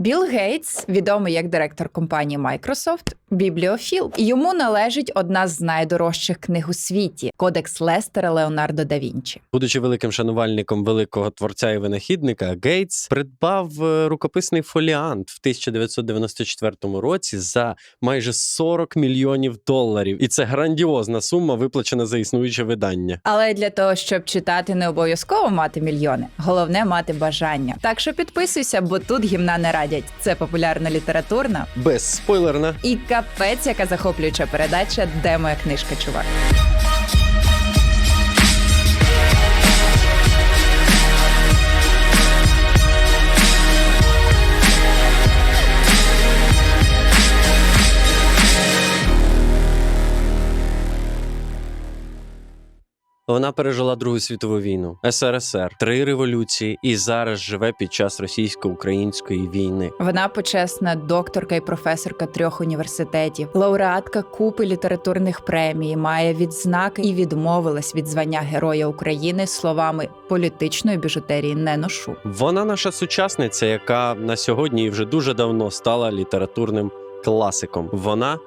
Білл Гейтс, відомий як директор компанії Microsoft, бібліофіл. Йому належить одна з найдорожчих книг у світі Кодекс Лестера Леонардо да Вінчі. Будучи великим шанувальником великого творця і винахідника, Гейтс придбав е, рукописний фоліант в 1994 році за майже 40 мільйонів доларів. І це грандіозна сума, виплачена за існуюче видання. Але для того, щоб читати, не обов'язково мати мільйони. Головне мати бажання. Так що підписуйся, бо тут гімна не радять. Це популярна літературна Безспойлерна. і капець, яка захоплююча передача, де моя книжка, чувак. Вона пережила Другу світову війну, СРСР, три революції і зараз живе під час російсько-української війни. Вона почесна докторка і професорка трьох університетів, лауреатка купи літературних премій, має відзнаки і відмовилась від звання Героя України словами політичної біжутерії не ношу. Вона наша сучасниця, яка на сьогодні і вже дуже давно стала літературним класиком. Вона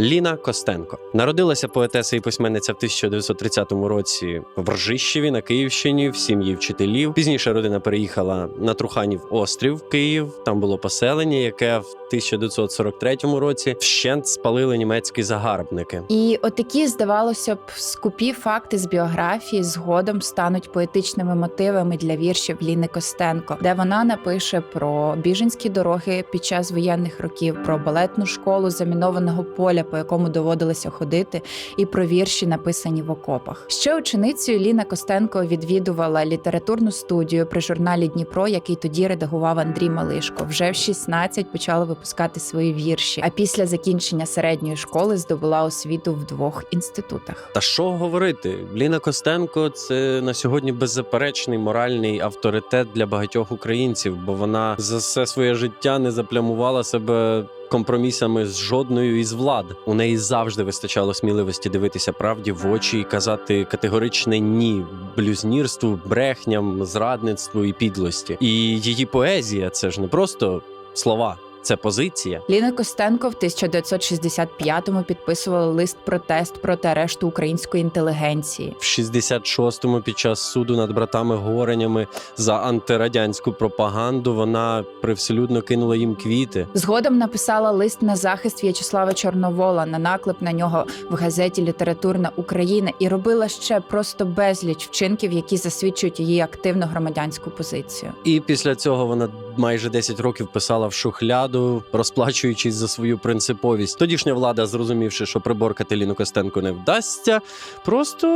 Ліна Костенко народилася поетеса і письменниця в 1930 році в Ржищеві на Київщині в сім'ї вчителів. Пізніше родина переїхала на Труханів острів Київ. Там було поселення, яке в 1943 році вщент спалили німецькі загарбники. І отакі, здавалося б, скупі факти з біографії згодом стануть поетичними мотивами для віршів Ліни Костенко, де вона напише про біженські дороги під час воєнних років, про балетну школу замінованого поля, по якому доводилося ходити, і про вірші, написані в окопах. Ще ученицею Ліна Костенко відвідувала літературну студію при журналі Дніпро, який тоді редагував Андрій Малишко. Вже в 16 почала випускати свої вірші. А після закінчення середньої школи здобула освіту в двох інститутах. Та що говорити? Ліна Костенко це на сьогодні беззаперечний моральний авторитет для багатьох українців, бо вона за все своє життя не заплямувала себе. Компромісами з жодною із влад у неї завжди вистачало сміливості дивитися правді в очі і казати категоричне ні блюзнірству, брехням, зрадництву і підлості. І її поезія це ж не просто слова, це позиція. Ліна Костенко в 1965-му підписувала лист протест проти арешту української інтелігенції. в 66-му під час суду над братами Горенями за антирадянську пропаганду вона привселюдно кинула їм квіти. Згодом написала лист на захист В'ячеслава Чорновола на наклеп на нього в газеті Літературна Україна і робила ще просто безліч вчинків, які засвідчують її активну громадянську позицію. І після цього вона майже 10 років писала в шухляду, розплачуючись за свою принциповість. Тодішня влада, зрозумівши, що приборкати Ліну Костенко не вдасться, просто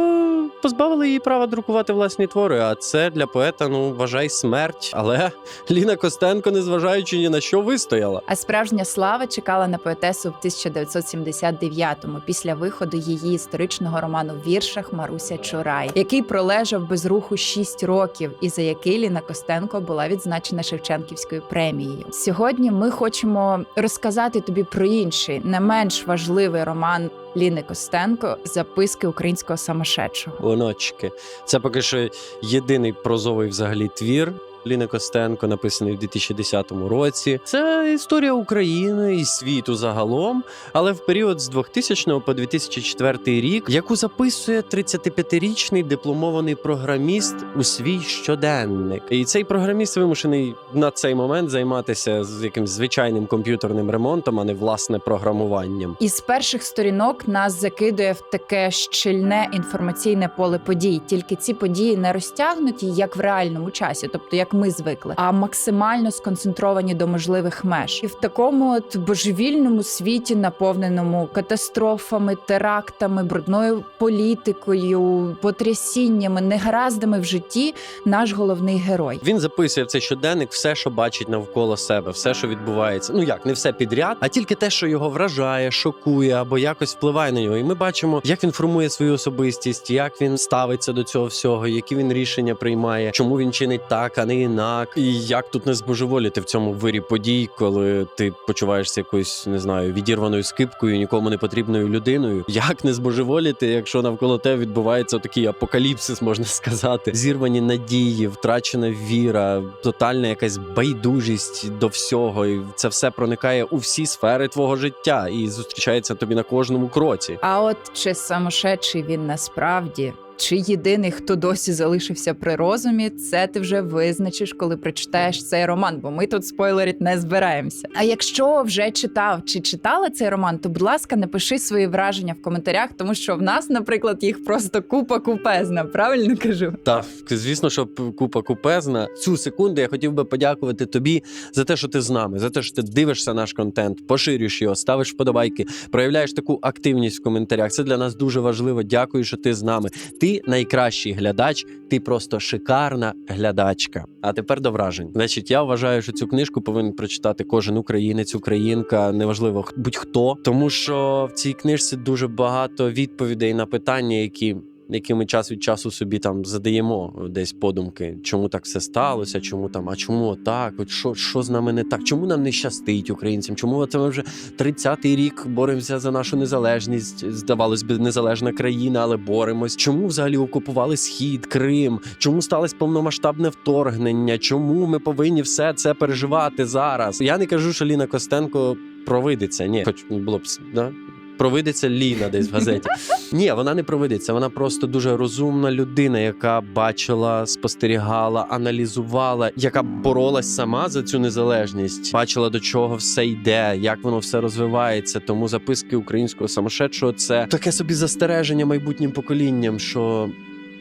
позбавила її права друкувати власні твори. А це для поета, ну вважай смерть. Але Ліна Костенко, незважаючи ні на що, вистояла. А справжня слава чекала на поетесу в 1979-му після виходу її історичного роману в віршах Маруся Чурай, який пролежав без руху 6 років, і за який Ліна Костенко була відзначена Шевченківською премією. Сьогодні ми хочемо розказати тобі про інший, не менш важливий роман Ліни Костенко Записки українського самошедшого. Оночки. Це поки що єдиний прозовий взагалі твір. Ліни Костенко, написаний в 2010 році. Це історія України і світу загалом, але в період з 2000 по 2004 рік, яку записує 35-річний дипломований програміст у свій щоденник. І цей програміст вимушений на цей момент займатися з якимсь звичайним комп'ютерним ремонтом, а не власне програмуванням. Із перших сторінок нас закидує в таке щільне інформаційне поле подій. Тільки ці події не розтягнуті як в реальному часі, тобто як ми звикли, а максимально сконцентровані до можливих меж. І в такому от божевільному світі, наповненому катастрофами, терактами, брудною політикою, потрясіннями, негараздами в житті, наш головний герой. Він записує в цей щоденник все, що бачить навколо себе, все, що відбувається. Ну як не все підряд, а тільки те, що його вражає, шокує або якось впливає на нього. І ми бачимо, як він формує свою особистість, як він ставиться до цього всього, які він рішення приймає, чому він чинить так, а не юнак. І як тут не збожеволіти в цьому вирі подій, коли ти почуваєшся якоюсь, не знаю, відірваною скипкою, нікому не потрібною людиною. Як не збожеволіти, якщо навколо тебе відбувається такий апокаліпсис, можна сказати, зірвані надії, втрачена віра, тотальна якась байдужість до всього, і це все проникає у всі сфери твого життя і зустрічається тобі на кожному кроці. А от чи самошедший він насправді, чи єдиний, хто досі залишився при розумі, це ти вже визначиш, коли прочитаєш цей роман, бо ми тут спойлерить не збираємося. А якщо вже читав чи читала цей роман, то будь ласка, напиши свої враження в коментарях, тому що в нас, наприклад, їх просто купа купезна. Правильно кажу? Так, звісно, що купа купезна. Цю секунду я хотів би подякувати тобі за те, що ти з нами, за те, що ти дивишся наш контент, поширюєш його, ставиш вподобайки, проявляєш таку активність в коментарях. Це для нас дуже важливо. Дякую, що ти з нами. Ти найкращий глядач, ти просто шикарна глядачка. А тепер до вражень. Значить, я вважаю, що цю книжку повинен прочитати кожен українець, українка, неважливо будь-хто, тому що в цій книжці дуже багато відповідей на питання, які які час від часу собі там задаємо десь подумки, чому так все сталося, чому там, а чому так? От що, що з нами не так? Чому нам не щастить українцям? Чому це ми вже 30-й рік боремося за нашу незалежність? Здавалось би, незалежна країна, але боремось. Чому взагалі окупували схід, Крим? Чому сталося повномасштабне вторгнення? Чому ми повинні все це переживати зараз? Я не кажу, що Ліна Костенко провидиться. Ні, хоч було б да? Провидиться Ліна десь в газеті. Ні, вона не провидиться. Вона просто дуже розумна людина, яка бачила, спостерігала, аналізувала, яка боролась сама за цю незалежність, бачила до чого все йде, як воно все розвивається. Тому записки українського самошедшого це таке собі застереження майбутнім поколінням, що.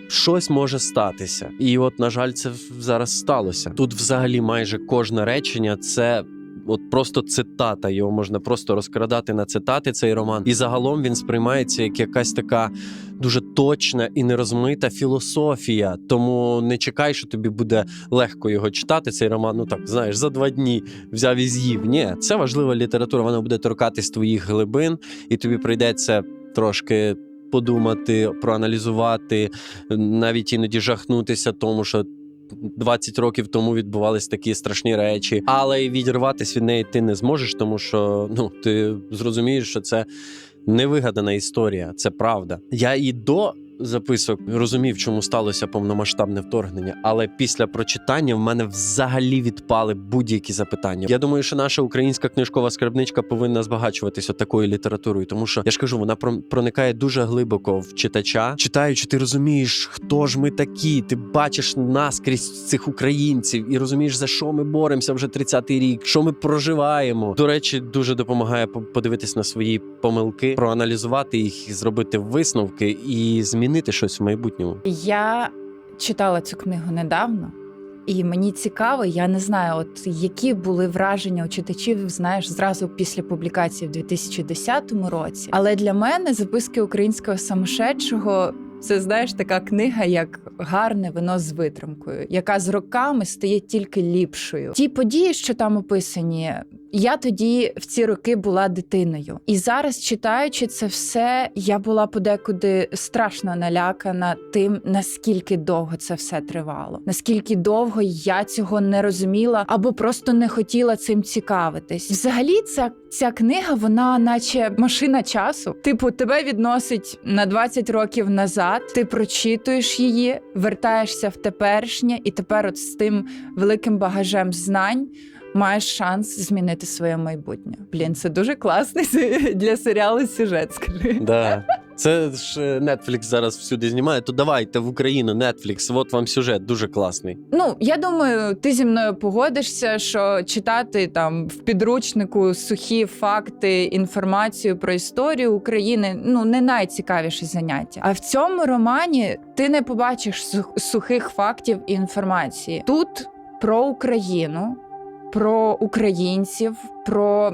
Щось може статися, і от на жаль, це зараз сталося. Тут, взагалі, майже кожне речення це от просто цитата. Його можна просто розкрадати на цитати цей роман. І загалом він сприймається як якась така дуже точна і нерозмита філософія. Тому не чекай, що тобі буде легко його читати. Цей роман, ну так знаєш, за два дні взяв і з'їв. Ні, це важлива література. Вона буде торкатись твоїх глибин, і тобі прийдеться трошки. Подумати, проаналізувати, навіть іноді жахнутися тому, що 20 років тому відбувались такі страшні речі, але й відірватися від неї ти не зможеш, тому що ну ти зрозумієш, що це невигадана історія, це правда. Я і до записок розумів, чому сталося повномасштабне вторгнення, але після прочитання в мене взагалі відпали будь-які запитання. Я думаю, що наша українська книжкова скарбничка повинна збагачуватися такою літературою, тому що я ж кажу, вона про- проникає дуже глибоко в читача. Читаючи, ти розумієш, хто ж ми такі. Ти бачиш наскрізь цих українців і розумієш, за що ми боремося вже 30-й рік, що ми проживаємо. До речі, дуже допомагає по- подивитись на свої помилки, проаналізувати їх, зробити висновки і змінити щось в майбутньому. Я читала цю книгу недавно, і мені цікаво, я не знаю, от які були враження у читачів, знаєш, зразу після публікації в 2010 році. Але для мене записки українського самошедшого. Це знаєш така книга, як гарне вино з витримкою, яка з роками стає тільки ліпшою. Ті події, що там описані, я тоді в ці роки була дитиною, і зараз, читаючи це все, я була подекуди страшно налякана тим, наскільки довго це все тривало, наскільки довго я цього не розуміла або просто не хотіла цим цікавитись. Взагалі, ця, ця книга, вона, наче машина часу. Типу, тебе відносить на 20 років назад. Ти прочитуєш її, вертаєшся в теперішнє, і тепер, от з тим великим багажем знань маєш шанс змінити своє майбутнє. Блін, це дуже класний для серіалу сюжет. Скажи. Да. Це ж е, Netflix зараз всюди знімає. То давайте в Україну Netflix, от вам сюжет дуже класний. Ну я думаю, ти зі мною погодишся, що читати там в підручнику сухі факти, інформацію про історію України ну не найцікавіше заняття. А в цьому романі ти не побачиш сухих фактів і інформації. Тут про Україну, про українців, про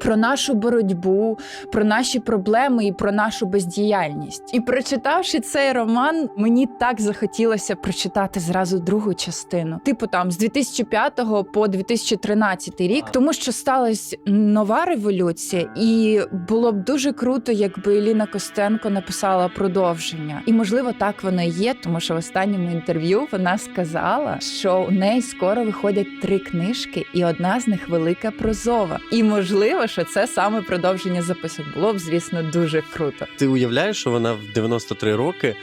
про нашу боротьбу, про наші проблеми і про нашу бездіяльність. І прочитавши цей роман, мені так захотілося прочитати зразу другу частину. Типу там з 2005 по 2013 рік, тому що сталася нова революція, і було б дуже круто, якби Еліна Костенко написала продовження. І можливо, так воно і є, тому що в останньому інтерв'ю вона сказала, що у неї скоро виходять три книжки, і одна з них велика прозова. І можливо, що це саме продовження записок. Було б, звісно, дуже круто. Ти уявляєш, що вона в 93 роки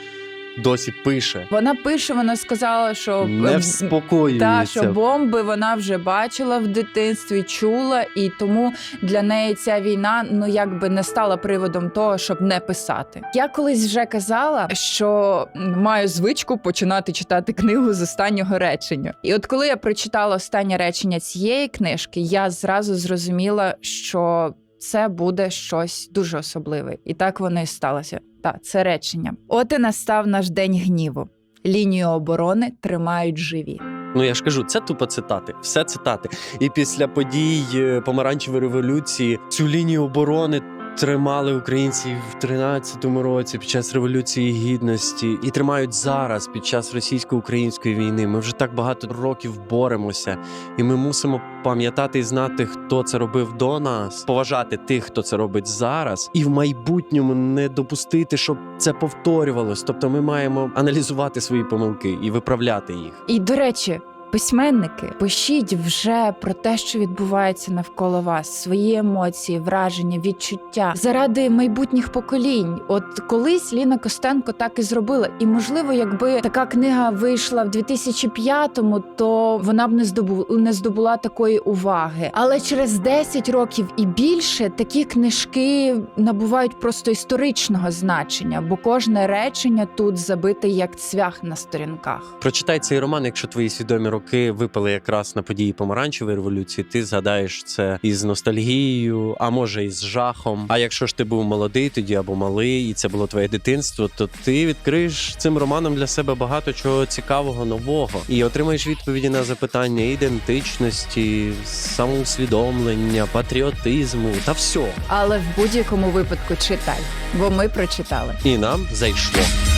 досі пише, Вона пише, вона сказала, що не е, вспокоюється. Та що бомби вона вже бачила в дитинстві, чула, і тому для неї ця війна ну якби не стала приводом того, щоб не писати. Я колись вже казала, що маю звичку починати читати книгу з останнього речення. І от коли я прочитала останнє речення цієї книжки, я зразу зрозуміла, що. Це буде щось дуже особливе, і так воно і сталося. Та це речення. От і настав наш день гніву. Лінію оборони тримають живі. Ну я ж кажу, це тупо цитати, все цитати. І після подій е, помаранчевої революції цю лінію оборони. Тримали українці в 13-му році під час революції гідності і тримають зараз під час російсько-української війни. Ми вже так багато років боремося, і ми мусимо пам'ятати і знати, хто це робив до нас, поважати тих, хто це робить зараз, і в майбутньому не допустити, щоб це повторювалось. Тобто, ми маємо аналізувати свої помилки і виправляти їх. І до речі, письменники, пишіть вже про те, що відбувається навколо вас, свої емоції, враження, відчуття заради майбутніх поколінь. От колись Ліна Костенко так і зробила. І можливо, якби така книга вийшла в 2005-му, то вона б не здобу не здобула такої уваги. Але через 10 років і більше такі книжки набувають просто історичного значення, бо кожне речення тут забите як цвях на сторінках. Прочитай цей роман, якщо твої свідомі роки випали якраз на події помаранчевої революції. Ти згадаєш це із ностальгією, а може із жахом. А якщо ж ти був молодий тоді або малий, і це було твоє дитинство, то ти відкриєш цим романом для себе багато чого цікавого, нового і отримаєш відповіді на запитання ідентичності, самоусвідомлення, патріотизму та всього. Але в будь-якому випадку читай, бо ми прочитали. І нам зайшло.